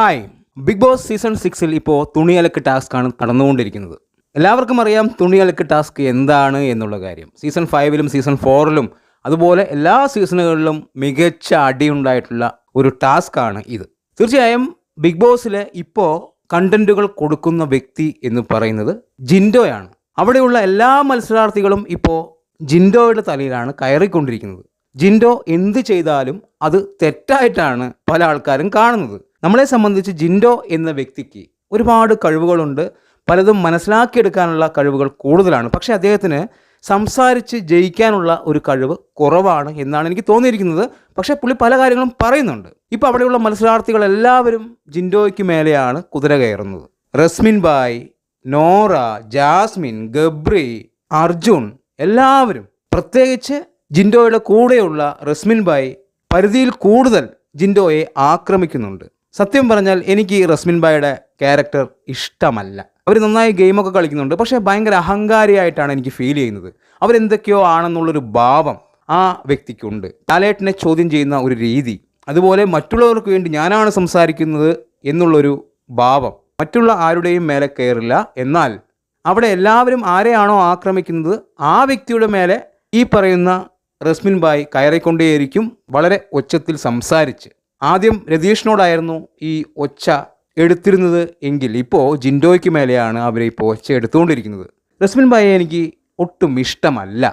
Hi. Big boss season സിക്സിൽ ഇപ്പോൾ തുണിയലക്ക് task ആണ് നടന്നുകൊണ്ടിരിക്കുന്നത് എല്ലാവർക്കും അറിയാം തുണിയലക്ക് ടാസ്ക് എന്താണ് എന്നുള്ള കാര്യം. സീസൺ ഫൈവിലും സീസൺ ഫോറിലും അതുപോലെ എല്ലാ സീസണുകളിലും മികച്ച അടിയുണ്ടായിട്ടുള്ള ഒരു ടാസ്ക് ആണ് ഇത്. തീർച്ചയായും ബിഗ് ബോസിൽ ഇപ്പോൾ കണ്ടന്റുകൾ കൊടുക്കുന്ന വ്യക്തി എന്ന് പറയുന്നത് ജിൻഡോയാണ്. അവിടെയുള്ള എല്ലാ മത്സരാർത്ഥികളും ഇപ്പോൾ ജിൻഡോയുടെ തലയിലാണ് കയറിക്കൊണ്ടിരിക്കുന്നത്. ജിൻഡോ എന്ത് ചെയ്താലും അത് തെറ്റായിട്ടാണ് പല ആൾക്കാരും കാണുന്നത്. നമ്മളെ സംബന്ധിച്ച് ജിൻഡോ എന്ന വ്യക്തിക്ക് ഒരുപാട് കഴിവുകളുണ്ട്. പലതും മനസ്സിലാക്കിയെടുക്കാനുള്ള കഴിവുകൾ കൂടുതലാണ്. പക്ഷേ അദ്ദേഹത്തിന് സംസാരിച്ച് ജയിക്കാനുള്ള ഒരു കഴിവ് കുറവാണ് എന്നാണ് എനിക്ക് തോന്നിയിരിക്കുന്നത്. പക്ഷേ പുള്ളി പല കാര്യങ്ങളും പറയുന്നുണ്ട്. ഇപ്പോൾ അവിടെയുള്ള മത്സരാർത്ഥികൾ എല്ലാവരും ജിൻഡോയ്ക്ക് മേലെയാണ് കുതിര കയറുന്നത്. റസ്മിൻ ബായ് നോറ ജാസ്മിൻ ഗബ്രി അർജുൻ എല്ലാവരും പ്രത്യേകിച്ച് ജിൻഡോയുടെ കൂടെയുള്ള റസ്മിൻ ബായ് പരിധിയിൽ കൂടുതൽ ജിൻഡോയെ ആക്രമിക്കുന്നുണ്ട്. സത്യം പറഞ്ഞാൽ എനിക്ക് റസ്മിൻ ബായുടെ ക്യാരക്ടർ ഇഷ്ടമല്ല. അവർ നന്നായി ഗെയിമൊക്കെ കളിക്കുന്നുണ്ട്. പക്ഷേ ഭയങ്കര അഹങ്കാരിയായിട്ടാണ് എനിക്ക് ഫീൽ ചെയ്യുന്നത്. അവരെന്തൊക്കെയോ ആണെന്നുള്ളൊരു ഭാവം ആ വ്യക്തിക്കുണ്ട്. ലാലേട്ടനെ ചോദ്യം ചെയ്യുന്ന ഒരു രീതി അതുപോലെ മറ്റുള്ളവർക്ക് വേണ്ടി ഞാനാണ് സംസാരിക്കുന്നത് എന്നുള്ളൊരു ഭാവം മറ്റുള്ള ആരുടെയും മേലെ കയറില്ല. എന്നാൽ അവിടെ എല്ലാവരും ആരെയാണോ ആക്രമിക്കുന്നത് ആ വ്യക്തിയുടെ മേലെ ഈ പറയുന്ന റസ്മിൻ ബായ് കയറിക്കൊണ്ടേയിരിക്കും വളരെ ഒച്ചത്തിൽ സംസാരിച്ച്. ആദ്യം രതീഷിനോടായിരുന്നു ഈ ഒച്ച എടുത്തിരുന്നത് എങ്കിൽ ഇപ്പോൾ ജിൻഡോയ്ക്ക് മേലെയാണ് അവരെ ഇപ്പോൾ ഒച്ച എടുത്തുകൊണ്ടിരിക്കുന്നത്. റസ്മിൻ ഭായ എനിക്ക് ഒട്ടും ഇഷ്ടമല്ല.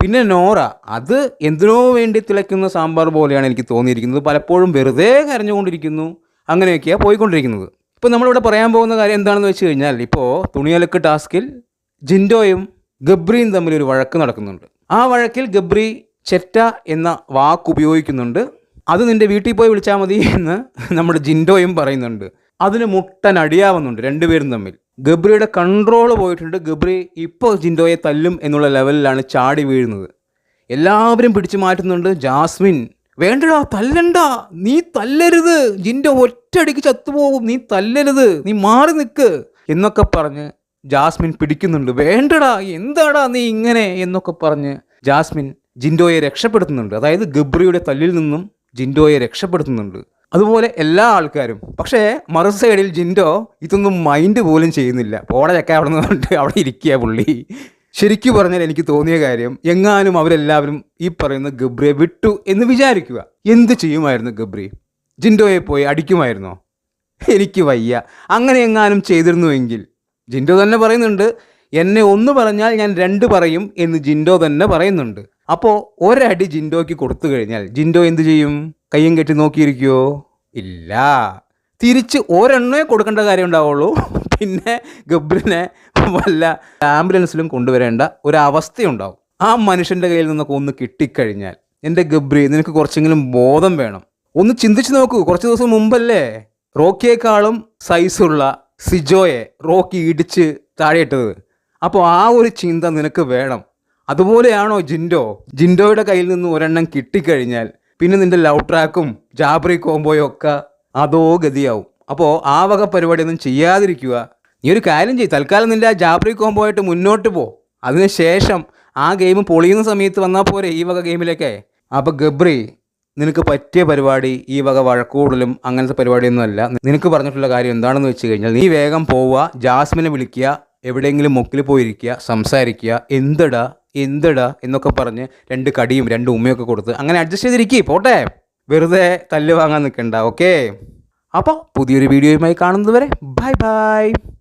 പിന്നെ നോറ അത് എന്തിനോ വേണ്ടി തിളയ്ക്കുന്ന സാമ്പാർ പോലെയാണ് എനിക്ക് തോന്നിയിരിക്കുന്നത്. പലപ്പോഴും വെറുതെ കരഞ്ഞുകൊണ്ടിരിക്കുന്നു. അങ്ങനെയൊക്കെയാണ് പോയിക്കൊണ്ടിരിക്കുന്നത്. ഇപ്പോൾ നമ്മളിവിടെ പറയാൻ പോകുന്ന കാര്യം എന്താണെന്ന് വെച്ച് കഴിഞ്ഞാൽ ഇപ്പോൾ തുണിയലക്ക് ടാസ്കിൽ ജിൻഡോയും ഗബ്രിയും തമ്മിൽ ഒരു വഴക്ക് നടക്കുന്നുണ്ട്. ആ വഴക്കിൽ ഗബ്രി ചെറ്റ എന്ന വാക്ക് ഉപയോഗിക്കുന്നുണ്ട് അത് നിന്റെ വീട്ടിൽ പോയി വിളിച്ചാൽ മതി എന്ന് നമ്മുടെ ജിൻഡോയും പറയുന്നുണ്ട്. അതിന് മുട്ടൻ അടിയാവുന്നുണ്ട് രണ്ടുപേരും തമ്മിൽ. ഗബ്രിയുടെ കൺട്രോൾ പോയിട്ടുണ്ട്. ഗബ്രി ഇപ്പോൾ ജിൻഡോയെ തല്ലും എന്നുള്ള ലെവലിലാണ് ചാടി വീഴുന്നത്. എല്ലാവരും പിടിച്ചു മാറ്റുന്നുണ്ട്. ജാസ്മിൻ വേണ്ടടാ തല്ലണ്ട. നീ തല്ലരുത്. ജിൻഡോ ഒറ്റയടിക്ക് ചത്തുപോകും. നീ തല്ലരുത്. നീ മാറി നിൽക്ക് എന്നൊക്കെ പറഞ്ഞ് ജാസ്മിൻ പിടിക്കുന്നുണ്ട്. വേണ്ടടാ എന്താടാ നീ ഇങ്ങനെ? എന്നൊക്കെ പറഞ്ഞ് ജാസ്മിൻ ജിൻഡോയെ രക്ഷപ്പെടുത്തുന്നുണ്ട്. അതായത് ഗബ്രിയുടെ തല്ലിൽ നിന്നും ജിൻഡോയെ രക്ഷപ്പെടുത്തുന്നുണ്ട്. അതുപോലെ എല്ലാ ആൾക്കാരും. പക്ഷേ മറു സൈഡിൽ ജിൻഡോ ഇതൊന്നും മൈൻഡ് പോലും ചെയ്യുന്നില്ല. പോടെ ചക്ക അവിടെ നിന്ന് അവിടെ ഇരിക്കുക പുള്ളി. ശരിക്കു പറഞ്ഞാൽ എനിക്ക് തോന്നിയ കാര്യം എങ്ങാനും അവരെല്ലാവരും ഈ പറയുന്ന ഗബ്രിയെ വിട്ടു എന്ന് വിചാരിക്കുക. എന്ത് ചെയ്യുമായിരുന്നു ഗബ്രി? ജിൻഡോയെ പോയി അടിക്കുമായിരുന്നോ? എനിക്ക് വയ്യ. അങ്ങനെ എങ്ങാനും ചെയ്തിരുന്നുവെങ്കിൽ ജിൻഡോ തന്നെ പറയുന്നുണ്ട് എന്നെ ഒന്ന് പറഞ്ഞാൽ ഞാൻ രണ്ട് പറയും എന്ന് ജിൻഡോ തന്നെ പറയുന്നുണ്ട്. അപ്പോൾ ഒരടി ജിൻഡോയ്ക്ക് കൊടുത്തു കഴിഞ്ഞാൽ ജിൻഡോ എന്ത് ചെയ്യും? കയ്യും കെട്ടി നോക്കിയിരിക്കുമോ ഇല്ല. തിരിച്ച് ഒരെണ്ണേ കൊടുക്കേണ്ട കാര്യം ഉണ്ടാവുള്ളൂ. പിന്നെ ഗബ്രിനെ വല്ല ആംബുലൻസിലും കൊണ്ടുവരേണ്ട ഒരവസ്ഥയുണ്ടാവും ആ മനുഷ്യന്റെ കയ്യിൽ നിന്നൊക്കെ ഒന്ന് കിട്ടിക്കഴിഞ്ഞാൽ എന്റെ ഗബ്രി നിനക്ക് കുറച്ചെങ്കിലും ബോധം വേണം. ഒന്ന് ചിന്തിച്ച് നോക്കൂ. കുറച്ച് ദിവസം മുമ്പല്ലേ റോക്കിയേക്കാളും സൈസുള്ള സിജോയെ റോക്കി ഇടിച്ച് താഴെയിട്ടത്. അപ്പോൾ ആ ഒരു ചിന്ത നിനക്ക് വേണം. അതുപോലെയാണോ ജിൻഡോ? ജിൻഡോയുടെ കയ്യിൽ നിന്ന് ഒരെണ്ണം കിട്ടിക്കഴിഞ്ഞാൽ പിന്നെ നിന്റെ ലവ് ട്രാക്കും ജാബ്രി കോംബോയും ഒക്കെ അതോ ഗതിയാവും. അപ്പോൾ ആ വക പരിപാടിയൊന്നും ചെയ്യാതിരിക്കുക. നീ ഒരു കാര്യം ചെയ്യും. തൽക്കാലം നിന്റെ ആ ജാബ്രി കോംബോയായിട്ട് മുന്നോട്ട് പോ. അതിനുശേഷം ആ ഗെയിം പൊളിയുന്ന സമയത്ത് വന്നാൽ പോരെ ഈ വക ഗെയിമിലൊക്കെ അപ്പോൾ ഗബ്രി നിനക്ക് പറ്റിയ പരിപാടി ഈ വക വഴക്കൂടലും അങ്ങനത്തെ പരിപാടിയൊന്നും അല്ല. നിനക്ക് പറഞ്ഞിട്ടുള്ള കാര്യം എന്താണെന്ന് വെച്ച് കഴിഞ്ഞാൽ നീ വേഗം പോവുക ജാസ്മിനെ വിളിക്കുക എവിടെയെങ്കിലും മുക്കിൽ പോയിരിക്കുക സംസാരിക്കുക എന്തടാ എന്തടാ എന്നൊക്കെ പറഞ്ഞ് രണ്ട് കടിയും രണ്ട് ഉമ്മയൊക്കെ കൊടുത്ത് അങ്ങനെ അഡ്ജസ്റ്റ് ചെയ്തിരിക്കേ. പോട്ടെ. വെറുതെ തല്ല് വാങ്ങാൻ നിൽക്കണ്ട ഓക്കേ അപ്പോൾ പുതിയൊരു വീഡിയോയുമായി കാണുന്നതുവരെ ബൈ ബൈ